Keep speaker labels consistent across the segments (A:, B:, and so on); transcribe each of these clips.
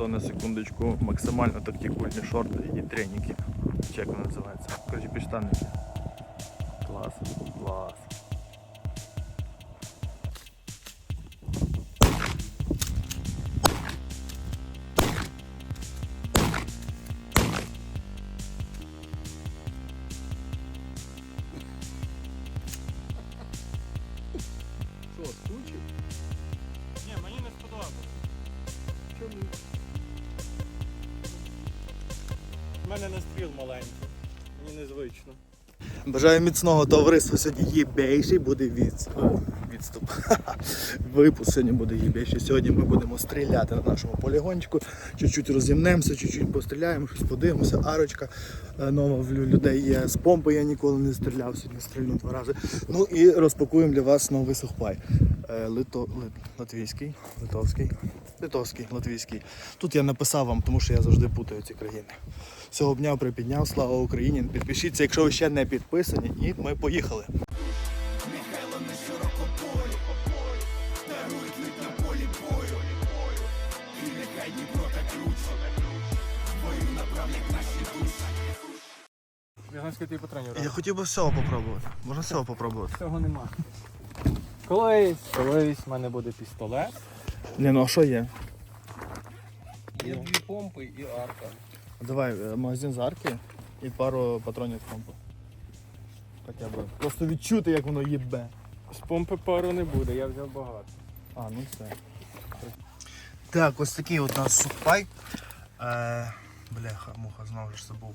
A: то на секундочку максимально тактикульні шорти і треніки. Чи як вони називаються? Коротше. Клас, клас. Бажаю міцного товариства. Сьогодні єбейший буде від... відступ. Випуск сьогодні буде єбейший. Сьогодні ми будемо стріляти на нашому полігончику. Чуть-чуть розімнемося, чуть-чуть постріляємо, щось подивимося. Арочка е, нова в людей є. З помпи я ніколи не стріляв, сьогодні стрільну два рази. Ну і розпакуємо для вас новий сухпай. Е, Лито... Лит... Латвійський, литовський, литовський, латвійський. Тут я написав вам, тому що я завжди путаю ці країни. Всього обняв, припідняв, слава Україні. Підпишіться, якщо ви ще не підписані, і ми поїхали.
B: Я
A: хотів би всього попробувати. Можна всього попробувати.
B: Цього нема. Колись, колись в мене буде пістолет.
A: Ні, ну а що є?
C: Є дві помпи і арка.
A: Давай е, магазин з арки і пару патронів з помпи. Хоча б. Просто відчути, як воно їбе.
B: З помпи пару не буде, я взяв багато.
A: А, ну все. Так, ось такий от у нас сухпай. Е, бляха, муха, знову ж забув.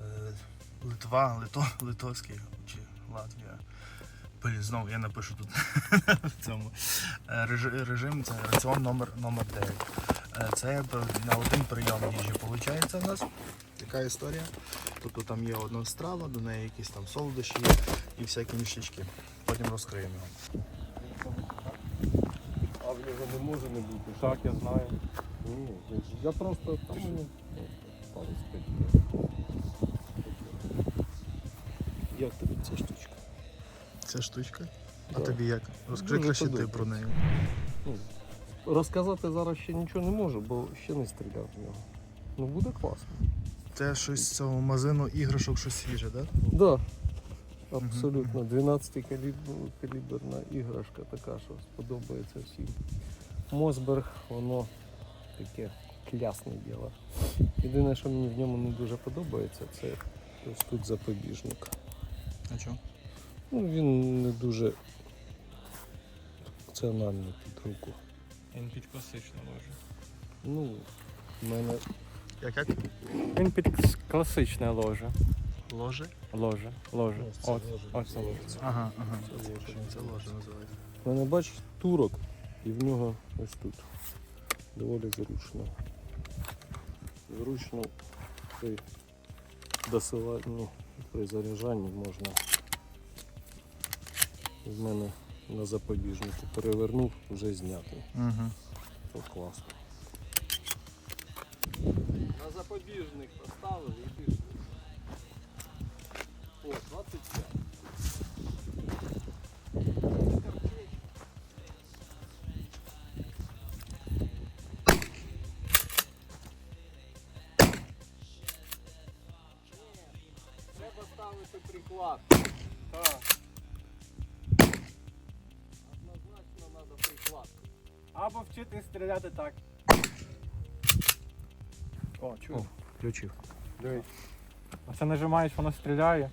A: Е, Литва, Лито, Литовський чи Латвія. Блін, знову я напишу тут в цьому. Е, Режим це раціон номер, номер 9. Е, Це на один прийом їжі виходить у нас. Така історія. Тобто там є одна страва, до неї якісь там солодощі і всякі ніштячки. Потім розкриємо його.
C: А в нього не може не бути.
B: Так, я знаю.
C: Ні, я просто там пару спить. Як тобі ця штучка?
A: Ця штучка. А тобі як? Розкажи
C: Дуже
A: краще ти
C: подобається.
A: про неї.
C: Ну, розказати зараз ще нічого не можу, бо ще не стріляв в нього. Ну буде класно.
A: Це щось з цього магазину іграшок, щось свіже, так?
C: Да. Абсолютно. 12 калібр, каліберна іграшка така, що сподобається всім. Мосберг, воно таке клясне діло. Єдине, що мені в ньому не дуже подобається, це ось тут запобіжник.
A: А чого?
C: Ну, він не дуже функціональний під руку.
B: Він під класичну ложе.
C: Ну, в мене
A: Як як?
B: Він під класичне ложе.
A: Ложе?
B: Ложе. Ложе.
C: Ось це
B: От,
C: ложе.
B: ось це ложе.
A: Ага, ага.
C: Це ложе
A: Це ложе називається.
C: в мене бачиш турок, і в нього ось тут. Доволі зручно. Зручно при досиланні, при заряджанні можна. В мене на запобіжнику перевернув, вже знятий.
A: Угу.
C: То класно. На запобіжник поставили і пішли. О, 25.
B: Стріляти так.
A: О, чув. Включив.
B: Дивись. Оце нажимаєш, воно стріляє.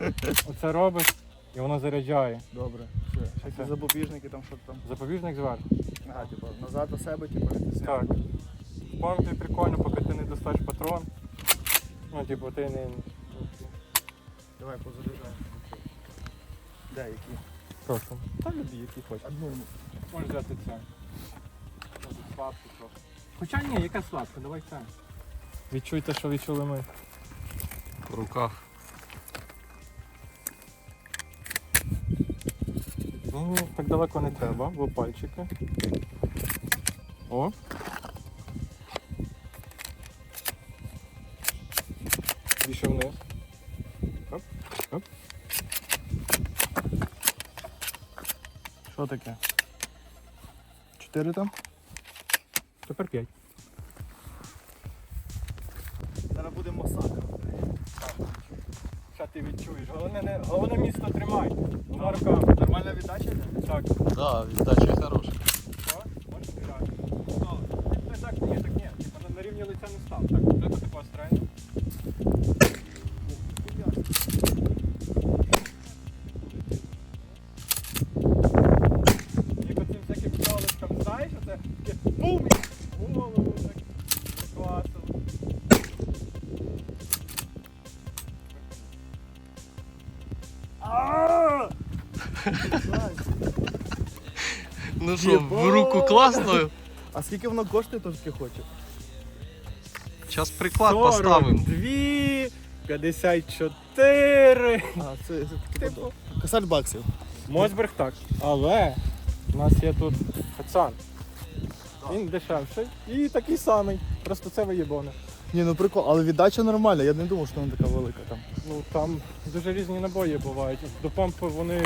B: Оце, оце робиш і воно заряджає.
A: Добре. Все. Ще ці запобіжники там що там.
B: Запобіжник зверху.
A: Ага, типу, назад до себе, типу, ти
B: Так. В помпі прикольно, поки ти не достаєш патрон. Ну, типу, ти не.
A: Давай позаряджаємо. Де, які?
B: Прошу. Та любі, які хочеш.
A: Одну.
B: Можеш взяти це. Може, трохи. Хоча ні, яка слабка, давай це. Відчуйте, що відчули ми.
C: В руках.
B: Ну, так далеко не треба, бо пальчики. О. Більше вниз. Оп, оп.
A: Що таке? Чотири там?
B: Тепер 5.
A: Зараз буде масакра.
B: Що ти відчуєш? Головне, не, головне місто тримай. Двома руками.
A: Нормальна віддача?
B: Так.
C: Да, віддача хороша.
B: Ну
A: що, в руку
C: класною?
A: А скільки воно коштує, то таки хоче?
C: Зараз приклад
B: 42, 54.
A: А, це, це
B: Типу.
A: косарь баксів.
B: Мосберг так. Але у нас є тут пацан. Він дешевший і такий самий. Просто це виєбоне.
A: Ні, ну прикол, але віддача нормальна, я не думав, що вона така велика там.
B: Ну там дуже різні набої бувають. До помпи вони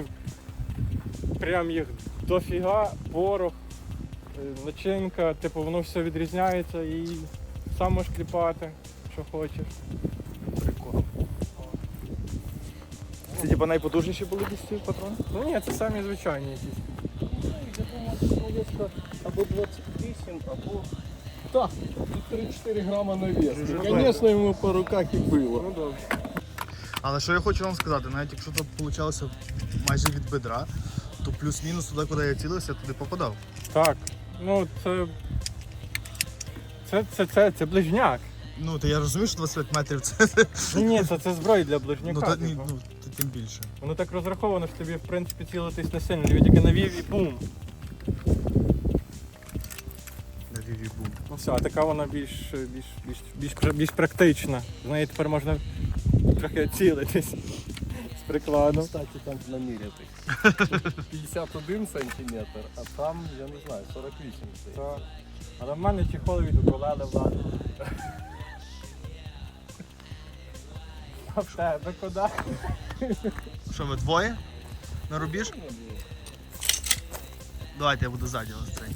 B: прям їх дофіга, порох, е, начинка, типу воно все відрізняється і сам можеш кліпати, що хочеш.
A: Прикол. Це типа найпотужніші були ці патрони?
B: Ну ні, це самі звичайні якісь.
C: Я думаю, що Або 28, або... Так, тут 3-4 грама на вес. Ну, Звісно, йому по руках і було.
B: Ну добре.
A: Але що я хочу вам сказати, навіть якщо це вийшло майже від бедра, то плюс-мінус туди, куди я цілився, туди попадав.
B: Так, ну це. Це, це, це, це ближняк.
A: Ну, то я розумію, що 25 метрів це.
B: Ні, ні, це, це зброя для
A: Ну, та, ні,
B: типу.
A: ну, то тим більше.
B: Воно так розраховано, що тобі в принципі цілитись не сильно. Тобі тільки навів і бум.
A: На віві бум.
B: Ну все, а така вона більш, більш, більш, більш, більш практична. З неї тепер можна трохи цілитись прикладом.
C: Кстати, там наміряти. 51 сантиметр, а там, я не знаю, 48 здається.
B: Так. Але в мене чехол від уколели влади. А в тебе куди?
A: Що, ми двоє? На рубіж? Давайте я буду ззаді ось цей.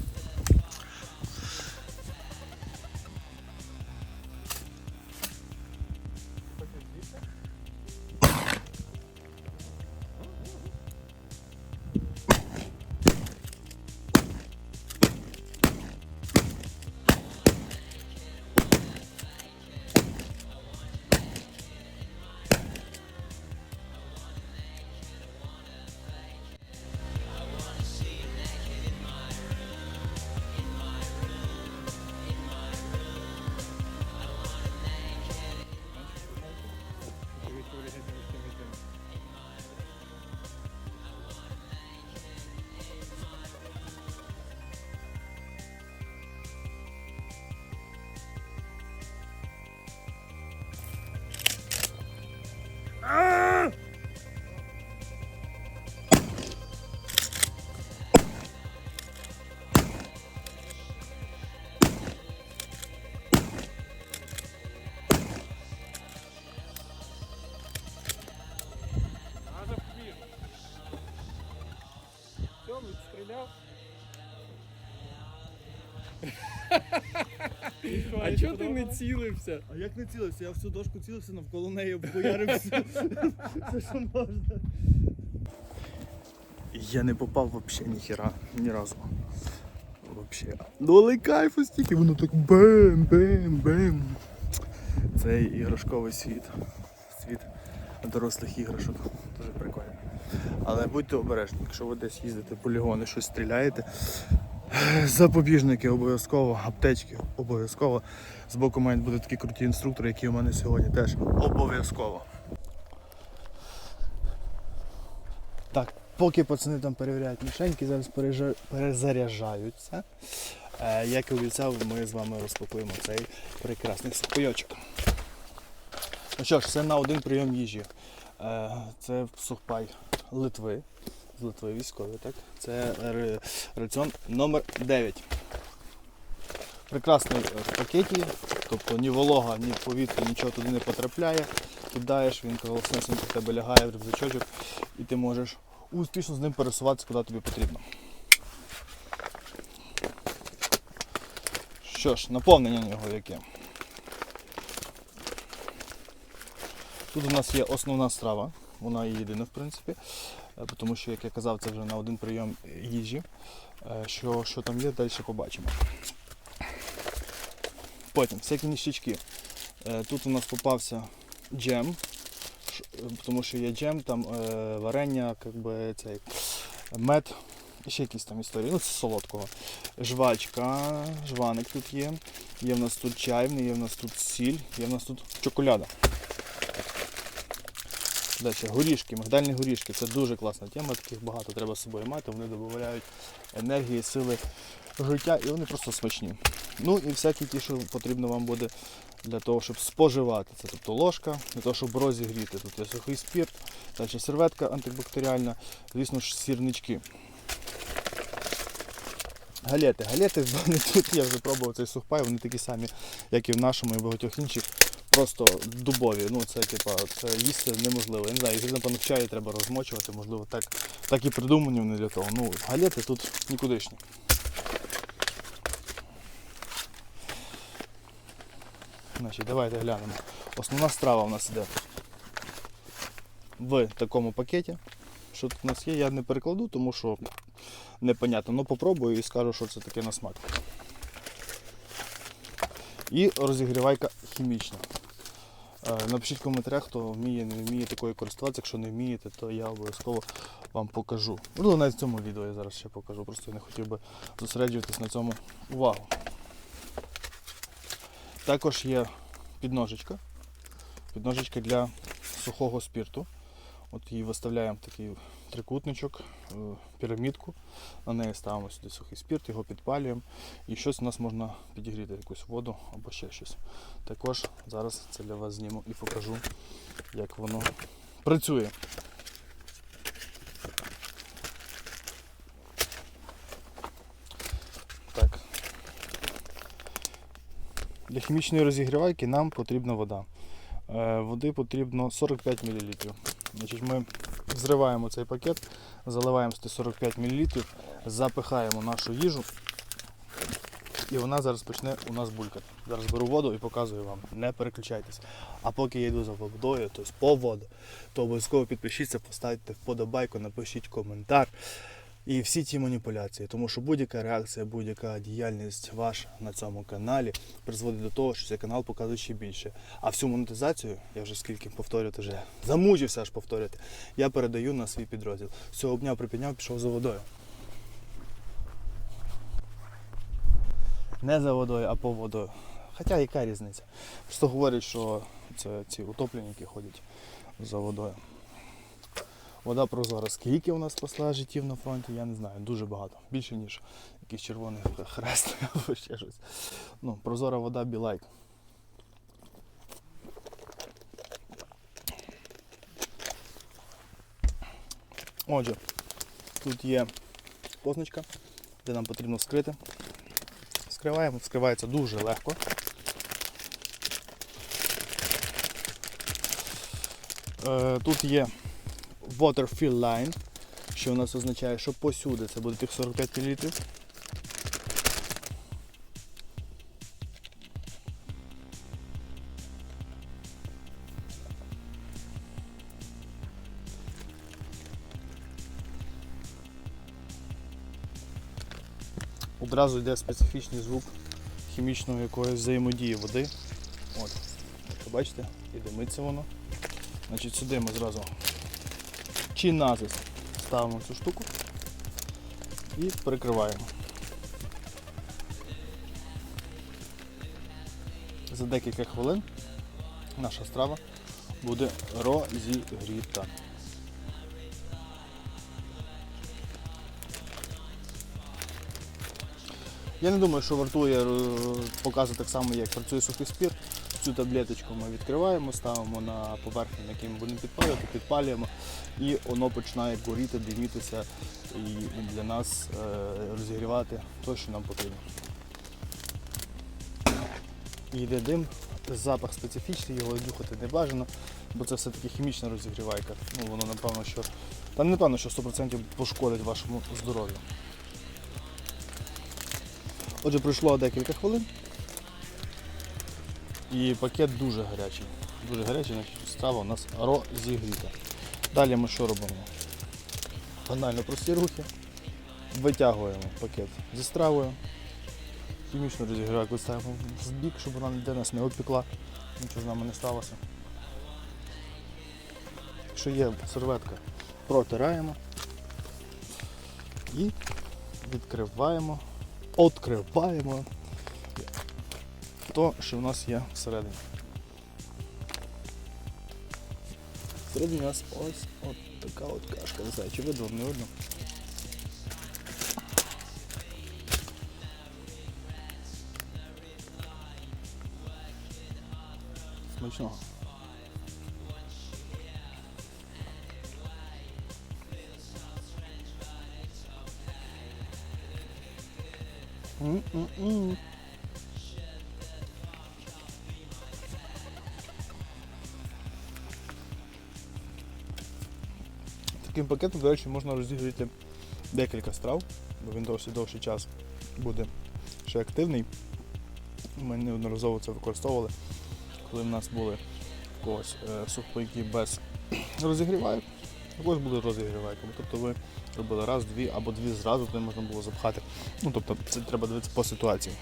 C: А чого ти не цілився?
A: А як не цілився? Я всю дошку цілився, навколо неї обхуярив все, все, що можна. Я не попав взагалі ніхера, ні разу. Вообще. Ну але кайфу стільки, воно так бем, бем, бем. Це іграшковий світ. Світ дорослих іграшок. Дуже прикольно. Але будьте обережні, якщо ви десь їздите, полігони, щось стріляєте. Запобіжники обов'язково, аптечки обов'язково. Збоку мають бути такі круті інструктори, які у мене сьогодні теж обов'язково. Так, поки пацани там перевіряють мішеньки, зараз перезаряджаються. Е, як і обіцяв, ми з вами розпакуємо цей прекрасний сухпайочок. Ну що ж, це на один прийом їжі. Е, це сухпай Литви. З Литви військовий, так? Це раціон номер 9. Прекрасний е, в пакеті, тобто ні волога, ні повітря, нічого туди не потрапляє. Кидаєш, він колоснесенько в тебе лягає в рюкзачочок і ти можеш успішно з ним пересуватися куди тобі потрібно. Що ж, наповнення нього яке. Тут у нас є основна страва, вона і єдина, в принципі, тому що, як я казав, це вже на один прийом їжі. Е, Що, що там є, далі побачимо. Потім всякі ніщички. Е, Тут у нас попався джем, е, тому що є джем, там е, варення, как би, цей, мед, ще якісь там історії. Ну, це солодкого. Жвачка, жваник тут є. Є в нас тут чайний, є в нас тут сіль, є в нас тут чоколяда. Далі горішки, мигдальні горішки. Це дуже класна тема, таких багато треба з собою мати. Вони додають енергії, сили життя і вони просто смачні. Ну і всякі ті, що потрібно вам буде для того, щоб споживати. Це тобто ложка, для того, щоб розігріти. Тут є сухий спірт, далі серветка антибактеріальна, звісно ж, сірнички. Галети. Галети вони тут я вже пробував цей сухпай, вони такі самі, як і в нашому і в багатьох інших. Просто дубові. Ну це типа це їсти неможливо. Я не знаю, їх напевно в чаї треба розмочувати, можливо, так, так і придумані вони для того. Ну, галети тут нікудишні. Значить, давайте глянемо. Основна страва у нас іде в такому пакеті. Що тут у нас є, я не перекладу, тому що непонятно. Ну попробую і скажу, що це таке на смак. І розігрівайка хімічна. Е, Напишіть в коментарях, хто вміє, не вміє такою користуватися. Якщо не вмієте, то я обов'язково вам покажу. Можливо, навіть в цьому відео я зараз ще покажу. Просто я не хотів би зосереджуватись на цьому увагу. Також є підножечка. Підножечка для сухого спірту. От її виставляємо такий трикутничок, е, пірамідку. На неї ставимо сюди сухий спірт, його підпалюємо. І щось у нас можна підігріти, якусь воду або ще щось. Також зараз це для вас зніму і покажу, як воно працює. Так. Для хімічної розігрівайки нам потрібна вода. Е, Води потрібно 45 мл. Значить, ми зриваємо цей пакет, заливаємо 145 мл, запихаємо нашу їжу і вона зараз почне у нас булькати. Зараз беру воду і показую вам. Не переключайтесь. А поки я йду за водою, тобто по воду, то обов'язково підпишіться, поставте вподобайку, напишіть коментар. І всі ті маніпуляції, тому що будь-яка реакція, будь-яка діяльність ваша на цьому каналі призводить до того, що цей канал показує ще більше. А всю монетизацію, я вже скільки повторювати вже замучився аж повторювати, я передаю на свій підрозділ. Цього дня припідняв, пішов за водою. Не за водою, а по водою. Хоча яка різниця? Просто говорять, що це ці утопленники ходять за водою. Вода прозора. Скільки у нас спасла життів на фронті, я не знаю. Дуже багато. Більше, ніж якийсь червоний хрест або ще щось. Ну, прозора вода білайк. Отже, тут є позначка, де нам потрібно вскрити. Вскриваємо, вскривається дуже легко. Е, Тут є water fill line, що у нас означає, що посюди це буде тих 45 мл. Одразу йде специфічний звук хімічної якоїсь взаємодії води. От, бачите, і димиться воно. Значить, сюди ми зразу чи назис ставимо цю штуку і прикриваємо. За декілька хвилин наша страва буде розігріта. Я не думаю, що вартує е, показувати так само, як працює сухий спірт. Цю таблеточку ми відкриваємо, ставимо на поверхню, на якій ми будемо підпалювати, підпалюємо і воно починає горіти, димітися і для нас е, розігрівати те, що нам потрібно. Йде дим, запах специфічний, його нюхати не бажано, бо це все-таки хімічна розігрівайка. Ну, воно напевно, що та не напевно, що 100% пошкодить вашому здоров'ю. Отже, пройшло декілька хвилин. І пакет дуже гарячий. Дуже гарячий, страва у нас розігріта. Далі ми що робимо? Банально прості рухи. Витягуємо пакет зі стравою. Хімічно розігрівайку ставимо в бік, щоб вона ніде нас не опікла, нічого з нами не сталося. Якщо є серветка, протираємо і відкриваємо, відкриваємо то, що в нас є всередині. Всередині у нас ось от така от кашка. Не знаю, чи видно, не видно. Смачного. М-м-м. Таким пакетом, до речі, можна розігріти декілька страв, бо він досить довший час буде ще активний. Ми неодноразово це використовували, коли в нас були в когось е, сухпайки без розігрівайок, також були розігрівайками. Тобто ви робили раз, дві або дві зразу, туди можна було запхати. Ну, тобто це треба дивитися по ситуації.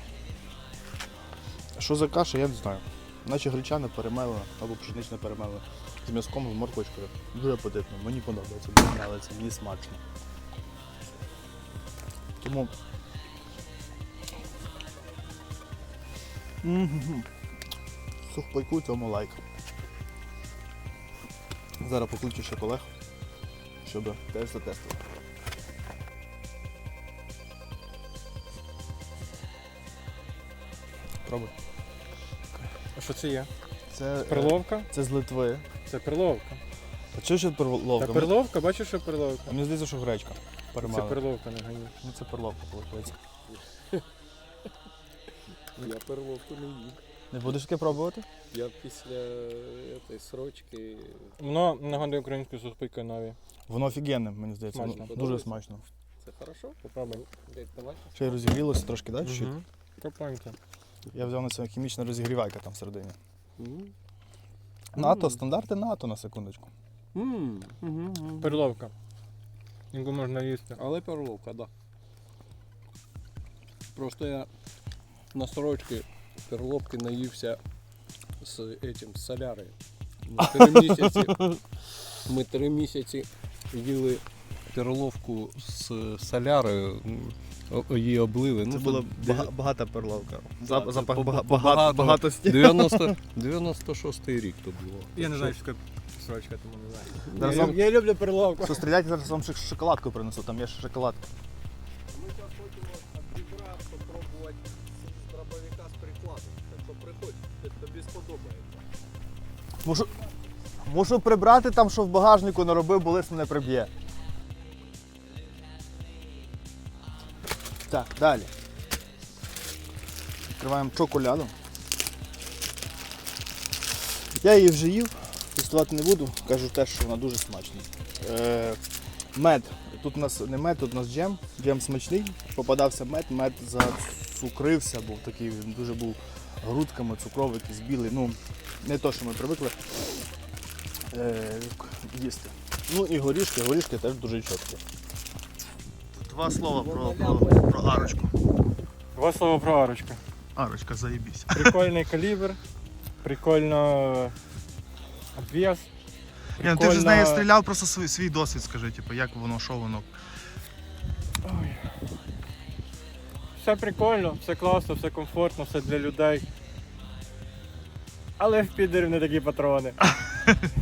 A: Що за каша, я не знаю. Наче гречана перемелена або пшенична перемелена з м'язком з морквочкою. Дуже апетитно, мені подобається, мені нравиться, мені смачно. Тому. Сухпайку цьому лайк. Зараз покличу ще колег, щоб теж затестити. Пробуй.
B: А що це є?
A: Це, е,
B: Перловка?
A: це з Литви.
B: Це перловка.
A: А чого ще перловка?
B: Та перловка, бачиш, що перловка?
A: А мені здається, що гречка.
B: Це перловка не гані.
A: Ну це перловка, виходить.
C: Я перловку не їм.
A: Не будеш таке пробувати?
C: Я після этой срочки
B: Воно нагадує українську сухпайки нові.
A: Воно офігенне, мені здається.
B: Смачно.
A: Воно Дуже
C: Подобається?
A: смачно.
C: це хорошо?
B: Попробуй.
C: Дядь, давай.
A: Ще й розігрілося трошки, так?
B: Угу. Копаньки.
A: Я взяв на це хімічна розігрівайка там всередині.
C: М.
A: НАТО, стандарти НАТО на секундочку.
B: Перловка. Яку можна їсти.
C: Але перловка, да. Просто я на сорочки перловки наївся з этим, з солярою. Ми три місяці, ми три місяці їли перловку з солярою, о- її облили.
A: Це
C: Ну,
A: була
C: де-
A: багата перловка. Запах бага- бага-
C: багато.
A: багатості.
C: 90, 96 рік то було.
B: Я не знаю,
C: Що-
B: таке срочка, тому не знаю.
A: Зараз
B: Я,
A: вам-
B: я люблю перловку.
A: Що стріляйте, зараз вам шоколадку принесу, там є ще шоколадка.
C: Ми зараз хочемо спробувати з дробовика з прикладом. Так що приходь, тобі сподобається.
A: Мушу, мушу прибрати там, що в багажнику наробив, бо лист мене приб'є. Так, далі. Відкриваємо чоколяду. Я її вже їв, тестувати не буду, кажу теж, що вона дуже смачна. Е, мед. Тут у нас не мед, тут у нас джем. Джем смачний. Попадався мед, мед зацукрився, був такий, він дуже був грудками, цукровий, якийсь білий. Ну, не то, що ми привикли е, їсти. Ну і горішки, горішки теж дуже чіткі. Два слова про, про, про арочку.
B: Два слова про арочку.
A: Арочка, заєбісь.
B: Прикольний калібр, прикольно обвес.
A: Ні, ну ти вже з нею стріляв, просто свій, свій досвід скажи, типу, як воно, що воно.
B: Ой. Все прикольно, все класно, все комфортно, все для людей. Але в підерів не такі патрони.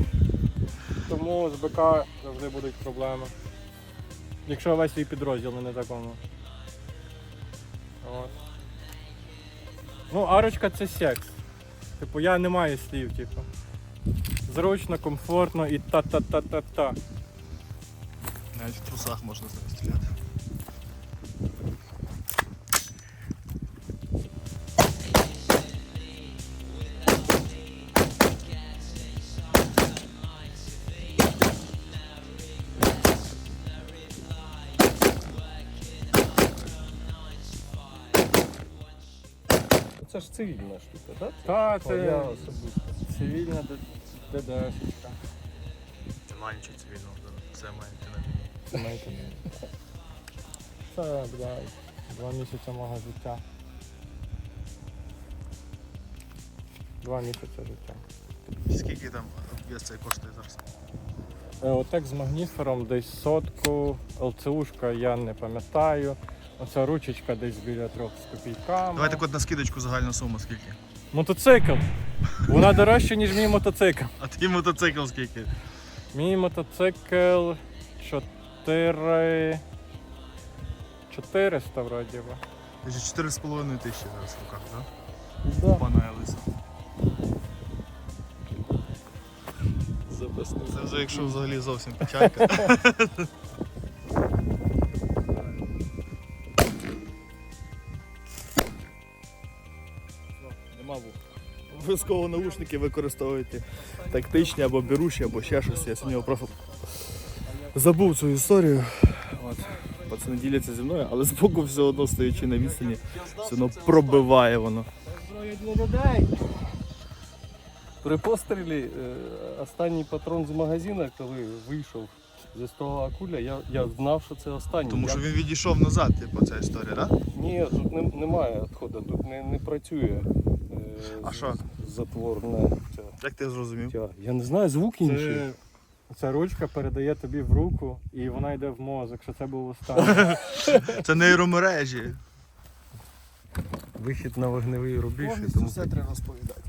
B: Тому з БК завжди будуть проблеми. Якщо весь свій підрозділ на такому. От. Ну, арочка це секс. Типу, я не маю слів, типу. Зручно, комфортно і та-та-та-та-та.
A: Навіть в трусах можна зараз стріляти.
C: Цивільна штука, так?
B: Та,
C: Це... Я особисто.
B: цивільна ДДС-очка.
A: Нема нічого цивільного, все має йти на війну.
B: Це маєте на увазі. Це, блядь, два місяці мого життя. Два місяці життя.
A: Скільки там об'єз цей коштує зараз?
B: Е, Отек з магніфером десь сотку, ЛЦУшка я не пам'ятаю. Оця ручечка десь біля трьох з копійками.
A: Давайте от на скидочку загальна сума скільки.
B: Мотоцикл. Вона дорожча, ніж мій мотоцикл.
A: А твій мотоцикл скільки?
B: Мій мотоцикл 4... 400 вроді би.
A: Десь 4,5 тисячі зараз в руках, так?
B: Да.
A: Пана Елиса.
C: Запасний.
A: Це вже якщо взагалі зовсім печалька. Обов'язково наушники використовуйте тактичні або беруші, або ще щось. Я сьогодні просто забув цю історію. От. Пацани діляться зі мною, але збоку все одно стоячи на відстані, все одно пробиває воно.
C: При пострілі е, останній патрон з магазина, коли вийшов зі того акуля, я, я знав, що це останній.
A: Тому що він відійшов назад, типу, ця історія, так?
C: Ні, тут не, немає відходу, тут не, не працює е,
A: А що?
C: Затворна ця.
A: Як ти зрозумів?
C: тя. Я не знаю, звук інший.
B: Це, ця ручка передає тобі в руку і вона йде в мозок, що це був останній.
A: Це нейромережі.
C: Вихід на вогневий рубіж. і тому
A: треба розповідати.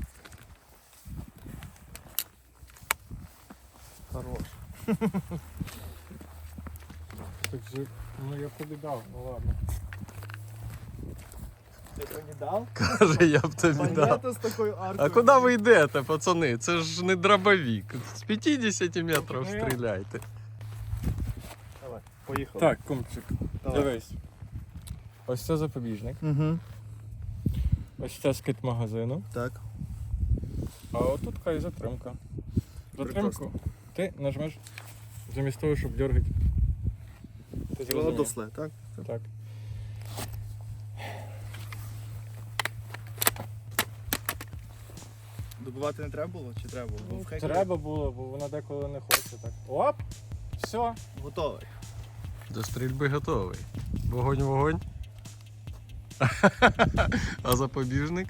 C: Хорош.
B: Так же, ну я тобі дав, ну ладно.
A: Дав?
C: Каже, я б тобі
A: Понятно з такою аркою.
C: А куди ви йдете, пацани? Це ж не дробовик. З 50 метрів
B: Ну,
C: стріляйте.
A: Давай, поїхали.
B: Так, кумчик,
A: Давай.
B: дивись. Ось це запобіжник,
A: Угу.
B: ось це скид магазину,
A: Так.
B: а отут хай затримка. Затримку ти нажмеш замість того, щоб дергати. Ти зрозумів?
A: досле, так?
B: Так.
A: Добивати не треба було чи треба було? Бо в
B: Треба було, бо вона деколи не хоче так. Оп! Все.
A: Готовий.
C: До стрільби готовий. Вогонь, вогонь. А запобіжник?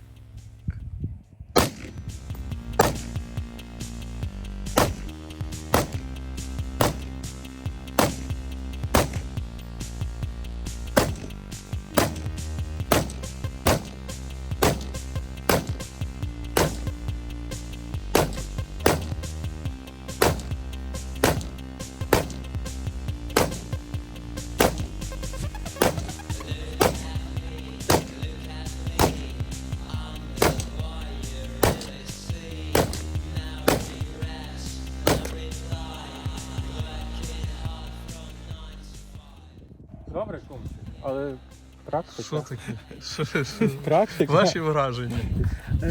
B: Практика.
C: Що таке?
B: Практика.
C: Ваші враження.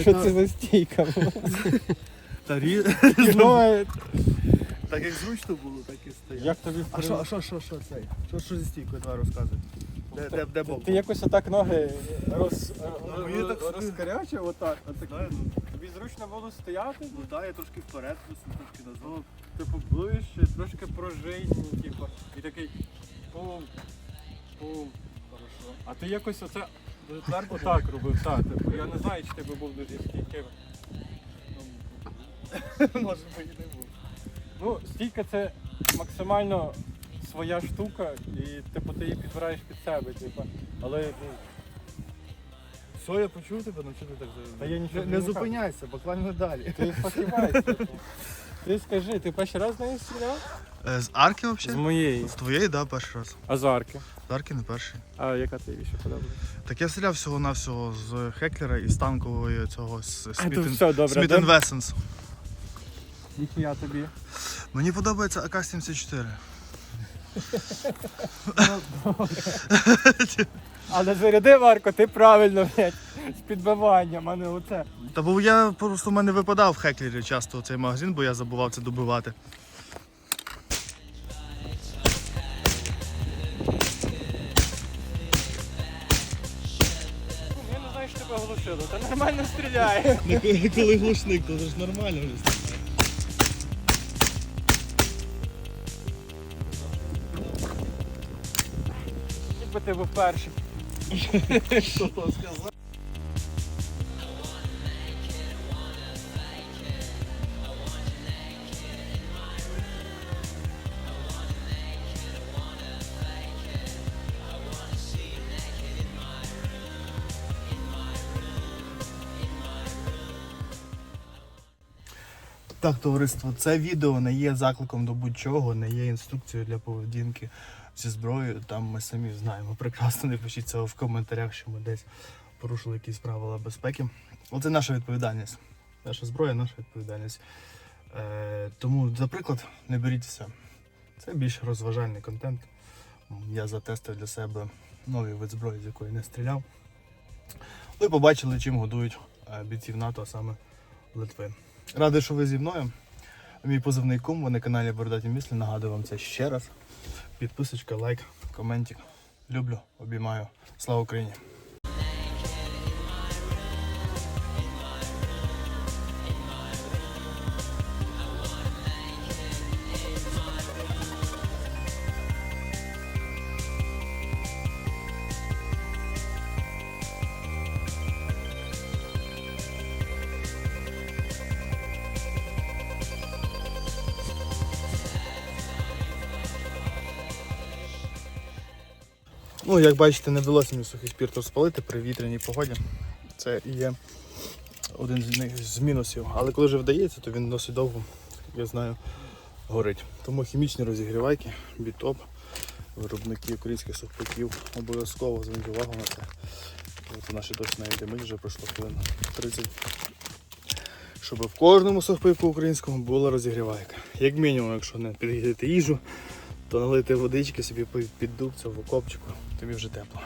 B: Що це за стійка?
A: Та рі...
B: Ну,
A: Так як зручно було, так і стояло.
B: Як тобі
A: А що, а що, що, що цей? Що, що зі стійкою, давай розказуй. Де, де, де Боб?
B: Ти якось отак ноги роз,
A: Ну, мені так стидно.
B: розкарячив отак. отак.
A: Знаю, ну,
B: Тобі зручно було стояти?
A: ну так, я трошки вперед, трошки назад.
B: Типу ближче, трошки прожитні, типу. І такий пум, пум. А ти якось оце отак робив, так. Типу, я не знаю, чи ти би був дуже стійким.
A: Може би і не був.
B: Ну, стійка це максимально своя штука, і типу ти її підбираєш під себе, типу. Але ну,
A: Все, я почув тебе, ну чого ти так
B: Та я нічого
A: не,
B: не
A: не зупиняйся, буквально далі.
B: ти фахівець. Типу. Ти скажи, ти перший раз з нею стріляв?
A: Е, З арки
B: З
A: взагалі?
B: моєї.
A: З твоєї, так, да, перший раз.
B: А з арки.
A: З арки не перший.
B: А яка тобі більше подобається?
A: Так я стріляв всього-навсього з Хеклера і з танкової цього з
B: А, то
A: Smith
B: все добре.
A: Wessons.
B: Ніхуя тобі.
A: Мені подобається АК-74.
B: Але зарядив Арко, ти правильно, блядь, з підбиванням, а не оце.
A: Та бо я просто в мене випадав в Хеклері часто цей магазин, бо я забував це добивати.
B: Що заглушило, та нормально стріляє.
A: Коли глушник, то ж нормально вже.
B: Ніби ти був перший.
A: Так, товариство, це відео не є закликом до будь-чого, не є інструкцією для поведінки зі зброєю. Там ми самі знаємо прекрасно. Не пишіть цього в коментарях, що ми десь порушили якісь правила безпеки. Оце наша відповідальність. Наша зброя, наша відповідальність. Е, тому, за приклад, не беріть. Це більш розважальний контент. Я затестив для себе новий вид зброї, з якої не стріляв. Ви побачили, чим годують е, бійців НАТО, а саме Литви. Радий, що ви зі мною. Мій позивний кум, ви на каналі Бородаті Міслі. Нагадую вам це ще раз. Підписочка, лайк, коментик. Люблю, обіймаю. Слава Україні! Ну, як бачите, не вдалося мені сухий спірт розпалити при вітряній погоді. Це є один з мінусів. Але коли вже вдається, то він досить довго, я знаю, горить. Тому хімічні розігрівайки, бітоп, виробники українських сухпайків обов'язково зверніть увагу на це. От наші досі навіть димить вже пройшло хвилин 30. Щоб в кожному сухпайку українському була розігрівайка. Як мінімум, якщо не підгріти їжу, то налити водички собі під- під в окопчику, тобі вже тепло.